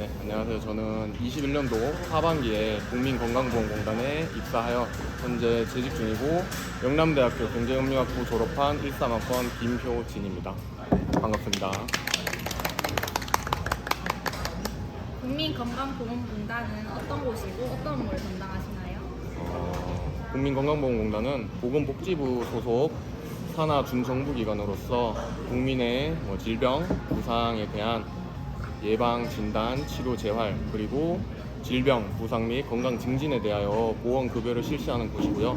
네, 안녕하세요. 저는 21년도 하반기에 국민건강보험공단에 입사하여 현재 재직 중이고 영남대학교 경제협력학부 졸업한 13학번 김효진입니다. 반갑습니다. 국민건강보험공단은 어떤 곳이고 어떤 업무를 담당하시나요? 어, 국민건강보험공단은 보건복지부 소속 산하 준정부기관으로서 국민의 뭐 질병, 부상에 대한 예방, 진단, 치료, 재활 그리고 질병, 부상 및 건강 증진에 대하여 보험 급여를 실시하는 곳이고요.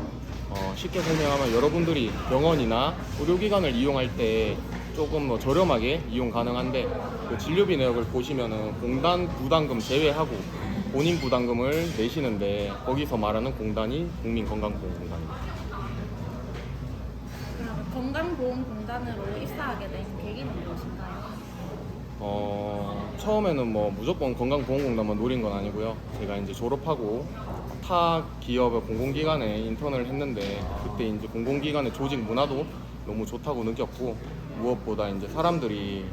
어, 쉽게 설명하면 여러분들이 병원이나 의료기관을 이용할 때 조금 뭐 저렴하게 이용 가능한데 그 진료비 내역을 보시면은 공단 부담금 제외하고 본인 부담금을 내시는데 거기서 말하는 공단이 국민건강보험공단입니다. 건강보험공단으로 입사하게 된 계기는 무엇인가요? 어, 처음에는 뭐 무조건 건강보험공단만 노린 건 아니고요. 제가 이제 졸업하고 타 기업의 공공기관에 인턴을 했는데 그때 이제 공공기관의 조직 문화도 너무 좋다고 느꼈고 무엇보다 이제 사람들이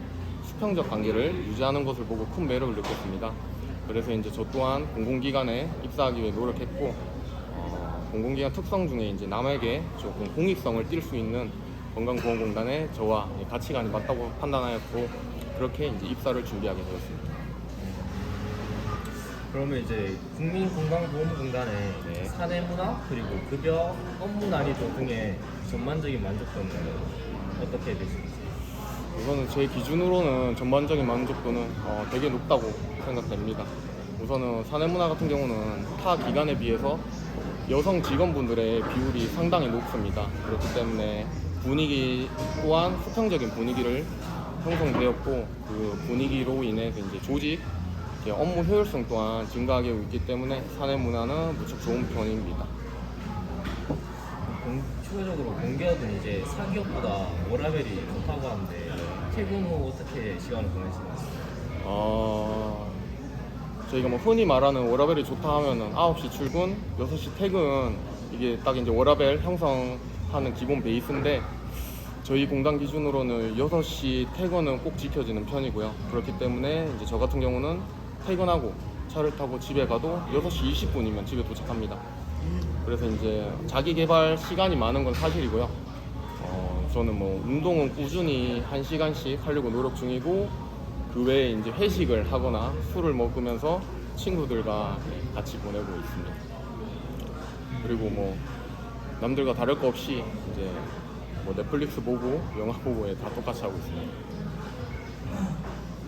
수평적 관계를 유지하는 것을 보고 큰 매력을 느꼈습니다. 그래서 이제 저 또한 공공기관에 입사하기 위해 노력했고 어, 공공기관 특성 중에 이제 남에게 조금 공익성을 띌 수 있는 건강보험공단에 저와 가치관이 맞다고 판단하였고 그렇게 이제 입사를 준비하게 되었습니다. 그러면 이제 국민건강보험공단의 네. 사내 문화 그리고 급여, 업무 난이도 등의 전반적인 만족도는 어떻게 되시는지? 우선은 제 기준으로는 전반적인 만족도는 어, 되게 높다고 생각됩니다. 우선은 사내문화 같은 경우는 타 기관에 비해서 여성 직원분들의 비율이 상당히 높습니다. 그렇기 때문에 분위기 또한 수평적인 분위기를 형성되었고 그 분위기로 인해서 이제 조직 업무 효율성 또한 증가하게 있기 때문에 사내 문화는 무척 좋은 편입니다. 공, 추가적으로 공기업은 이제 사기업보다 워라벨이 좋다고 하는데 퇴근 후 어떻게 시간을 보내시는지? 어, 저희가 뭐 흔히 말하는 워라벨이 좋다 하면은 9시 출근, 6시 퇴근 이게 딱 이제 워라벨 형성하는 기본 베이스인데 저희 공단 기준으로는 6시 퇴근은 꼭 지켜지는 편이고요. 그렇기 때문에 이제 저 같은 경우는 퇴근하고 차를 타고 집에 가도 6시 20분이면 집에 도착합니다. 그래서 이제 자기 개발 시간이 많은 건 사실이고요. 어, 저는 뭐 운동은 꾸준히 한 시간씩 하려고 노력 중이고 그 외에 이제 회식을 하거나 술을 먹으면서 친구들과 같이 보내고 있습니다. 그리고 뭐 남들과 다를 거 없이 이제 뭐 넷플릭스 보고 영화 보고에 다 똑같이 하고 있습니다.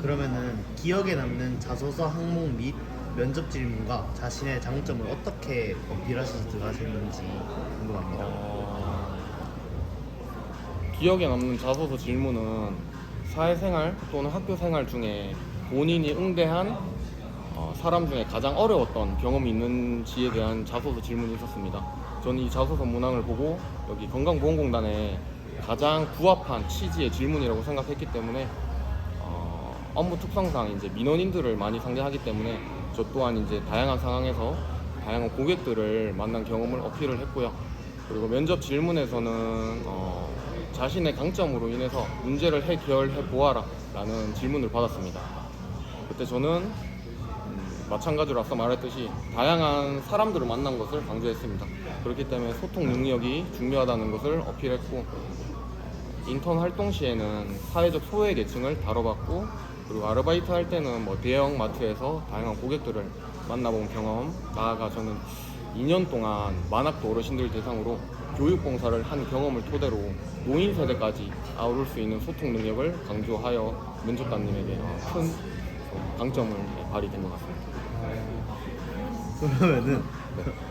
그러면은 기억에 남는 자소서 항목 및 면접 질문과 자신의 장점을 어떻게 어필하셔서 들어가셨는지 궁금합니다. 어, 기억에 남는 자소서 질문은 사회생활 또는 학교생활 중에 본인이 응대한 어, 사람 중에 가장 어려웠던 경험이 있는지에 대한 자소서 질문이 있었습니다. 저는 이 자소서 문항을 보고 여기 건강보험공단에 가장 부합한 취지의 질문이라고 생각했기 때문에 어, 업무 특성상 이제 민원인들을 많이 상대하기 때문에 저 또한 이제 다양한 상황에서 다양한 고객들을 만난 경험을 어필을 했고요. 그리고 면접 질문에서는 어, 자신의 강점으로 인해서 문제를 해결해 보아라 라는 질문을 받았습니다. 그때 저는 음, 마찬가지로 앞서 말했듯이 다양한 사람들을 만난 것을 강조했습니다. 그렇기 때문에 소통 능력이 중요하다는 것을 어필했고 인턴 활동 시에는 사회적 소외 계층을 다뤄봤고 그리고 아르바이트 할 때는 뭐 대형 마트에서 다양한 고객들을 만나본 경험 나아가 저는 2년 동안 만학도 어르신들 대상으로 교육봉사를 한 경험을 토대로 노인 세대까지 아우를 수 있는 소통 능력을 강조하여 면접관님에게 큰 강점을 발휘된 것 같습니다. 그러면은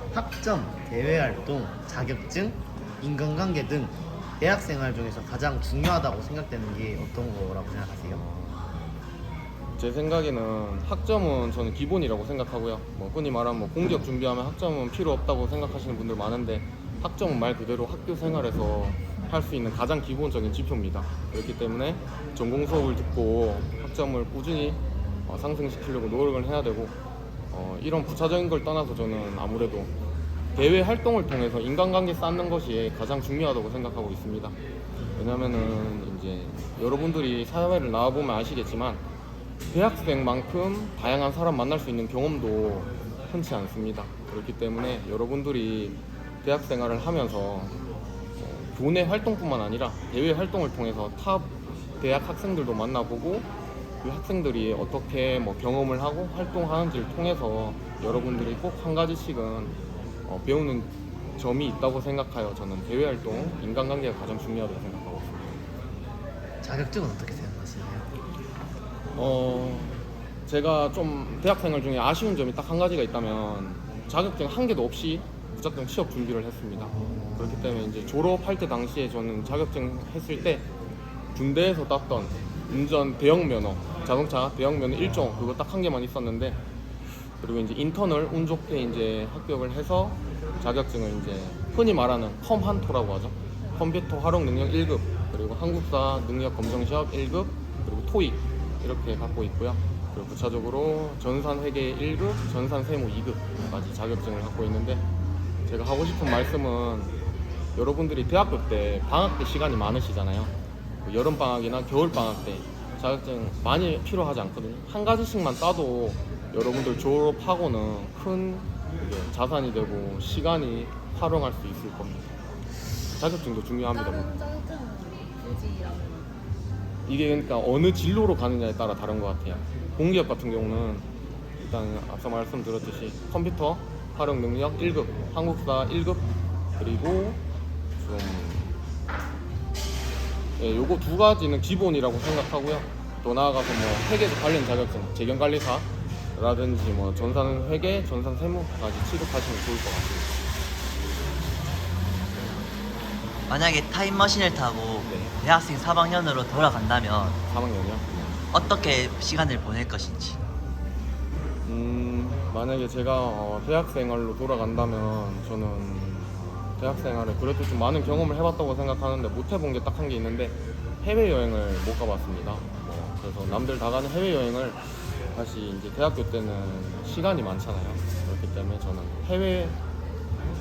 학점, 대외 활동, 자격증, 인간관계 등 대학생활 중에서 가장 중요하다고 생각되는 게 어떤 거라고 생각하세요? 제 생각에는 학점은 저는 기본이라고 생각하고요. 뭐 흔히 말하면 뭐 공격 준비하면 학점은 필요 없다고 생각하시는 분들 많은데 학점은 말 그대로 학교 생활에서 할 수 있는 가장 기본적인 지표입니다. 그렇기 때문에 전공 수업을 듣고 학점을 꾸준히 어, 상승시키려고 노력을 해야 되고 어, 이런 부차적인 걸 떠나서 저는 아무래도 대외 활동을 통해서 인간관계 쌓는 것이 가장 중요하다고 생각하고 있습니다. 왜냐면은 이제 여러분들이 사회를 나와보면 아시겠지만 대학생만큼 다양한 사람 만날 수 있는 경험도 흔치 않습니다. 그렇기 때문에 여러분들이 대학 생활을 하면서 어, 교내 활동뿐만 아니라 대외 활동을 통해서 타 대학 학생들도 만나보고 그 학생들이 어떻게 뭐 경험을 하고 활동하는지를 통해서 여러분들이 꼭 한 가지씩은 어, 배우는 점이 있다고 생각하여 저는 대외 활동, 인간관계가 가장 중요하다고 생각하고 있습니다. 자격증은 어떻게 생각하세요? 어 제가 좀 대학생활 중에 아쉬운 점이 딱 한 가지가 있다면 자격증 한 개도 없이 무작정 취업 준비를 했습니다. 그렇기 때문에 이제 졸업할 때 당시에 저는 자격증 했을 때 군대에서 땄던 운전 대형 면허, 자동차 대형 면허 1종 그거 딱 한 개만 있었는데 그리고 이제 인턴을 운 좋게 이제 합격을 해서 자격증을 이제 흔히 말하는 컴 한토라고 하죠. 컴퓨터 활용 능력 1급 그리고 한국사 능력 검정 시합 1급 그리고 토익 이렇게 갖고 있고요. 그리고 부차적으로 전산 회계 1급, 전산 세무 2급까지 자격증을 갖고 있는데 제가 하고 싶은 말씀은 여러분들이 대학교 때 방학 때 시간이 많으시잖아요. 그 여름 방학이나 겨울 방학 때 자격증 많이 필요하지 않거든요. 한 가지씩만 따도 여러분들 졸업하고는 큰 자산이 되고 시간이 활용할 수 있을 겁니다. 자격증도 중요합니다. 다른 굳이 라면 이게 그러니까 어느 진로로 가느냐에 따라 다른 것 같아요. 공기업 같은 경우는 일단 앞서 말씀드렸듯이 컴퓨터 활용 능력 1급, 한국사 1급 그리고 좀 예, 요거 두 가지는 기본이라고 생각하고요. 또 나아가서 뭐 회계사 관련 자격증, 재경관리사 라든지 뭐 전산 회계, 전산 세무까지 취득하시면 좋을 것 같습니다. 만약에 타임머신을 타고 네. 대학생 3학년으로 돌아간다면 3학년이요. 어떻게 시간을 보낼 것인지 음, 만약에 제가 어, 대학생활로 돌아간다면 저는 대학생활에 그래도 좀 많은 경험을 해봤다고 생각하는데 못 해본 게 딱 한 게 있는데 해외여행을 못 가봤습니다. 뭐, 그래서 남들 다 가는 해외여행을 다시 이제 대학교 때는 시간이 많잖아요. 그렇기 때문에 저는 해외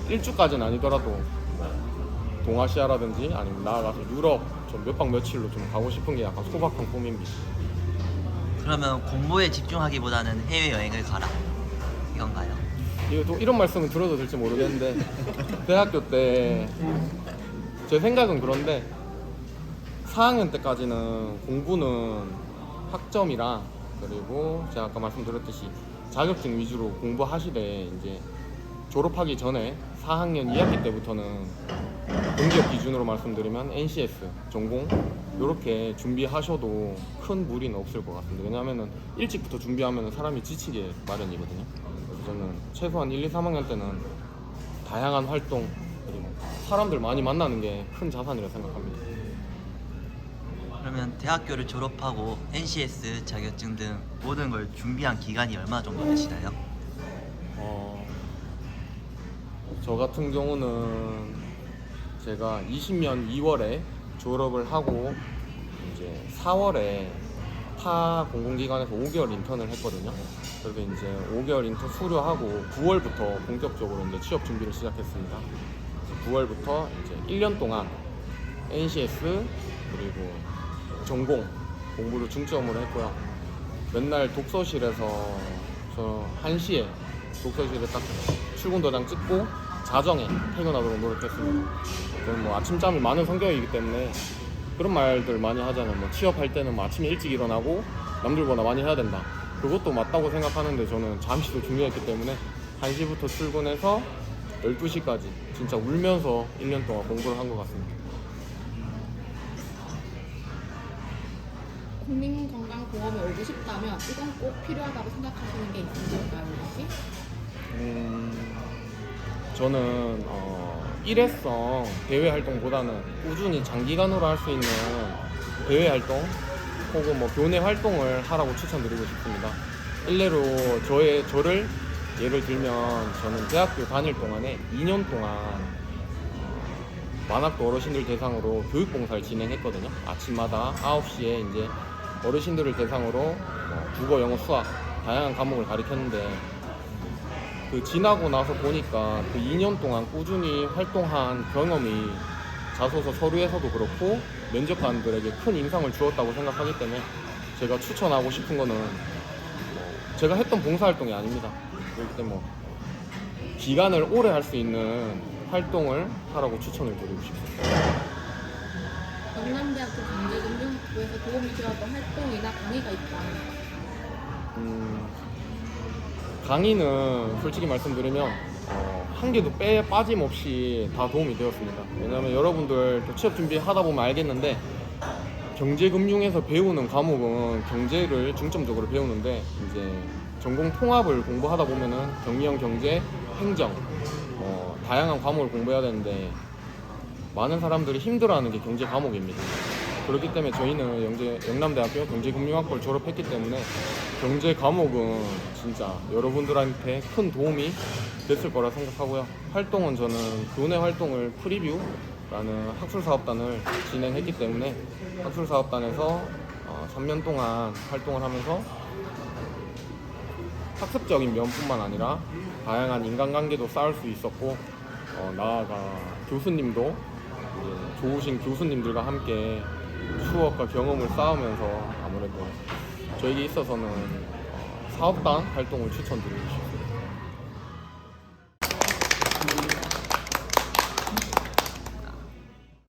일주까지는 아니더라도 뭐 동아시아라든지 아니면 나아가서 유럽 좀몇박 며칠로 좀 가고 싶은 게 약간 소박한 꿈입니다. 그러면 공부에 집중하기보다는 해외 여행을 가라 이건가요? 이거 또 이런 말씀을 들어도 될지 모르겠는데 대학교 때 제 생각은 그런데 4학년 때까지는 공부는 학점이랑 그리고 제가 아까 말씀드렸듯이 자격증 위주로 공부하시되 이제 졸업하기 전에 4학년 2학기 때부터는 공기업 기준으로 말씀드리면 NCS 전공 이렇게 준비하셔도 큰 무리는 없을 것 같습니다. 왜냐하면 일찍부터 준비하면 사람이 지치게 마련이거든요. 저는 최소한 1, 2, 3학년 때는 다양한 활동 그리고 사람들 많이 만나는 게 큰 자산이라고 생각합니다. 그러면 대학교를 졸업하고 NCS 자격증 등 모든 걸 준비한 기간이 얼마 정도 되시나요? 어, 저 같은 경우는 제가 20년 2월에 졸업을 하고 이제 4월에 타 공공기관에서 5개월 인턴을 했거든요. 그래서 이제 5개월 인턴 수료하고 9월부터 본격적으로 이제 취업 준비를 시작했습니다. 그래서 9월부터 이제 1년 동안 NCS 그리고 전공 공부를 중점으로 했고요. 맨날 독서실에서 저 1시에 독서실에 딱 출근 도장 찍고 자정에 퇴근하도록 노력했습니다. 저는 뭐 아침잠이 많은 성격이기 때문에 그런 말들 많이 하잖아요. 뭐 취업할 때는 뭐 아침에 일찍 일어나고 남들보다 많이 해야 된다. 그것도 맞다고 생각하는데 저는 잠시도 중요했기 때문에 1시부터 출근해서 12시까지 진짜 울면서 1년 동안 공부를 한 것 같습니다. 국민건강보험에 오고 싶다면 이건 꼭 필요하다고 생각하시는 게 있으실까요, 혹시? 음, 저는 어, 일회성 대외 활동보다는 꾸준히 장기간으로 할 수 있는 대외 활동 혹은 뭐 교내 활동을 하라고 추천드리고 싶습니다. 일례로 저의 저를 예를 들면 저는 대학교 다닐 동안에 2년 동안 만학도 어르신들 대상으로 교육봉사를 진행했거든요. 아침마다 9시에 이제 어르신들을 대상으로 뭐 국어, 영어, 수학 다양한 과목을 가르쳤는데 그 지나고 나서 보니까 그 2년 동안 꾸준히 활동한 경험이 자소서 서류에서도 그렇고 면접관들에게 큰 인상을 주었다고 생각하기 때문에 제가 추천하고 싶은 거는 뭐 제가 했던 봉사활동이 아닙니다. 그렇기 때문에 뭐 기간을 오래 할 수 있는 활동을 하라고 추천을 드리고 싶습니다. 경남대학교 경제금융학부에서 도움이 되었던 활동이나 강의가 있다. 음, 강의는 솔직히 말씀드리면 어, 한 개도 빼 빠짐없이 다 도움이 되었습니다. 왜냐하면 여러분들 또 취업 준비 하다 보면 알겠는데 경제금융에서 배우는 과목은 경제를 중점적으로 배우는데 이제 전공 통합을 공부하다 보면은 경영, 경제, 행정 어, 다양한 과목을 공부해야 되는데 많은 사람들이 힘들어하는 게 경제 과목입니다. 그렇기 때문에 저희는 영재, 영남대학교 경제금융학과를 졸업했기 때문에 경제 과목은 진짜 여러분들한테 큰 도움이 됐을 거라 생각하고요. 활동은 저는 교내 활동을 프리뷰라는 학술사업단을 진행했기 때문에 학술사업단에서 어, 3년 동안 활동을 하면서 학습적인 면뿐만 아니라 다양한 인간관계도 쌓을 수 있었고 어, 나아가 교수님도 좋으신 교수님들과 함께 추억과 경험을 쌓으면서 아무래도 저에게 있어서는 어, 사업단 활동을 추천드리고 싶습니다.